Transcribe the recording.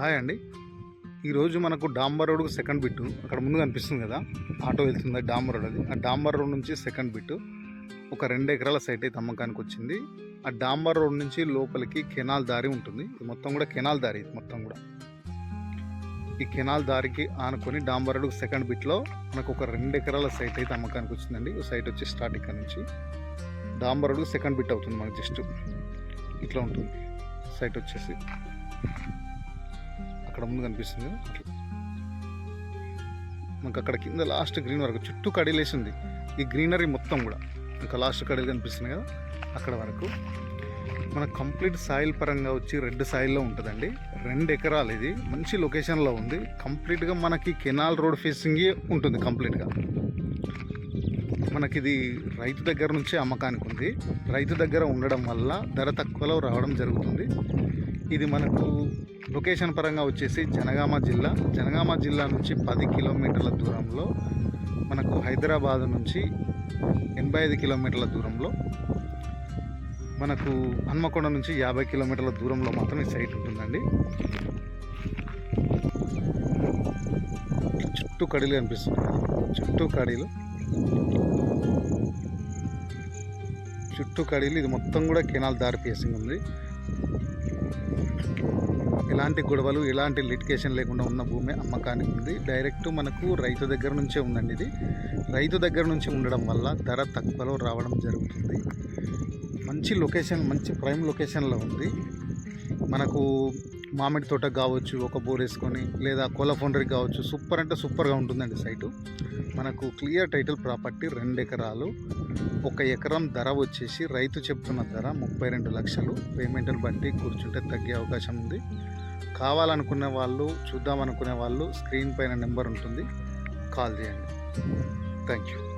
Hi అండి. ఈరోజు మనకు డాంబర్ రోడ్కు సెకండ్ బిట్టు. అక్కడ ముందు కనిపిస్తుంది కదా ఆటో వెళ్తుంది డాంబర్ రోడ్ అది. ఆ డాంబర్ రోడ్ నుంచి సెకండ్ బిట్టు. ఒక రెండు ఎకరాల సైట్ అయితే అమ్మకానికి వచ్చింది. ఆ డాంబర్ రోడ్ నుంచి లోపలికి కెనాల్ దారి ఉంటుంది. ఇది మొత్తం కూడా కెనాల్ దారి ఇది మొత్తం కూడా. ఈ కెనాల్ దారికి ఆనుకొని డాంబర్ రోడ్ సెకండ్ బిట్లో మనకు ఒక రెండు ఎకరాల సైట్ అయితే అమ్మకానికి వచ్చిందండి. ఈ సైట్ వచ్చి స్టార్ట్ ఇక్కడ నుంచి. డాంబర్ రోడ్ సెకండ్ బిట్ అవుతుంది మనకు జస్ట్. ఇట్లా ఉంటుంది. సైట్ వచ్చేసి. అక్కడ ముందు కనిపిస్తుంది. అట్లా. మనకు అక్కడ కింద లాస్ట్ గ్రీన్ వరకు చుట్టూ కడిలేసింది ఈ గ్రీనరీ మొత్తం కూడా. ఇంకా లాస్ట్ కడీలు కనిపిస్తుంది కదా అక్కడ వరకు. మన కంప్లీట్ సాయిల్ పరంగా వచ్చి రెడ్ సాయిల్లో ఉంటుందండి. రెండు ఎకరాలు ఇది. మంచి లొకేషన్లో ఉంది. కంప్లీట్గా మనకి కెనాల్ రోడ్ ఫేసింగే ఉంటుంది కంప్లీట్గా మనకి ఇది రైతు దగ్గర నుంచి అమ్మకానికి ఉంది. రైతు దగ్గర ఉండడం వల్ల ధర తక్కువలో రావడం జరుగుతుంది. ఇది మనకు లొకేషన్ పరంగా వచ్చేసి జనగామ జిల్లా. జనగామ జిల్లా నుంచి పది కిలోమీటర్ల దూరంలో మనకు హైదరాబాద్ నుంచి ఎనభై ఐదు కిలోమీటర్ల దూరంలో మనకు హన్మకొండ నుంచి యాభై కిలోమీటర్ల దూరంలో మాత్రం ఈ సైట్ ఉంటుందండి. చుట్టూ కడీలు కనిపిస్తుంది చుట్టూ కడీలు. చుట్టూ కడీలు. ఇది మొత్తం కూడా కెనాల్ దారి ఫేసింగ్ ఉంది. ఎలాంటి గొడవలు ఎలాంటి లిటికేషన్ లేకుండా ఉన్న భూమి అమ్మకానికి ఉంది. డైరెక్ట్ మనకు రైతు దగ్గర నుంచే ఉందండి ఇది. రైతు దగ్గర నుంచి ఉండడం వల్ల ధర తక్కువలో రావడం జరుగుతుంది. మంచి లొకేషన్ మంచి ప్రైమ్ లొకేషన్లో ఉంది. మనకు మామిడి తోట కావచ్చు ఒక బోర్ వేసుకొని లేదా కోలఫోండరీ కావచ్చు సూపర్ అంటే సూపర్గా ఉంటుందండి సైటు. మనకు క్లియర్ టైటిల్ ప్రాపర్టీ రెండు ఎకరాలు. ఒక ఎకరం ధర వచ్చేసి రైతు చెప్తున్న ధర ముప్పై రెండు లక్షలు. పేమెంట్ని బట్టి కూర్చుంటే తగ్గే అవకాశం ఉంది. కావాలనుకునే వాళ్ళు చూద్దామనుకునే వాళ్ళు స్క్రీన్ పైన నెంబర్ ఉంటుంది. కాల్ చేయండి. Thank you.